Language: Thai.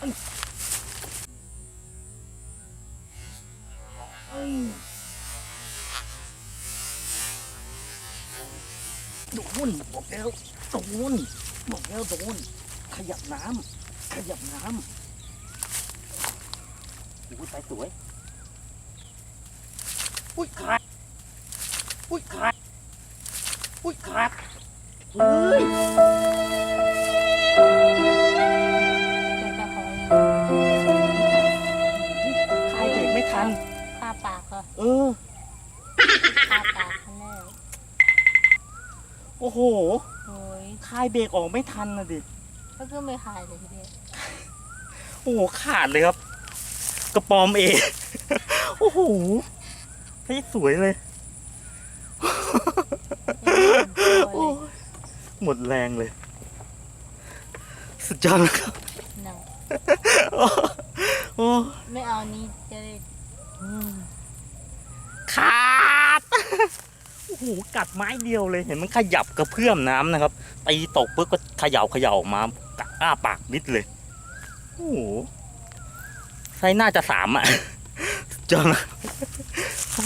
โดนบอกแล้วโดนบอกแล้วโดนขยับน้ำขยับน้ำอุ้ยไปสวย อุ้ยขาดอุ้ยขาดอุ้ยขาดเฮ้ย เหรอเออฆ่าปากเขาแน่โอ้โหโอ้ยคายเบรกออกไม่ทันนะดิแล้วก็ไม่ขายเลยทีเดียวโอ้โหขาดเลยครับ กระปอมเอง โอ้โหใช้สวยเลย โอ้ยหมดแรงเลย สุดยอดเลยครับ หนังโอ้ไม่เอานี้จะได้ขาด โอ้โหกัดไม้เดียวเลยเห็นมันขยับกระเพื่อมน้ำนะครับตีตกปุ๊บก็เขย่าเขย่าออกมากัดอ้าปากนิดเลยโอ้โหไซน่าจะสามอะเจอดเลยโอ้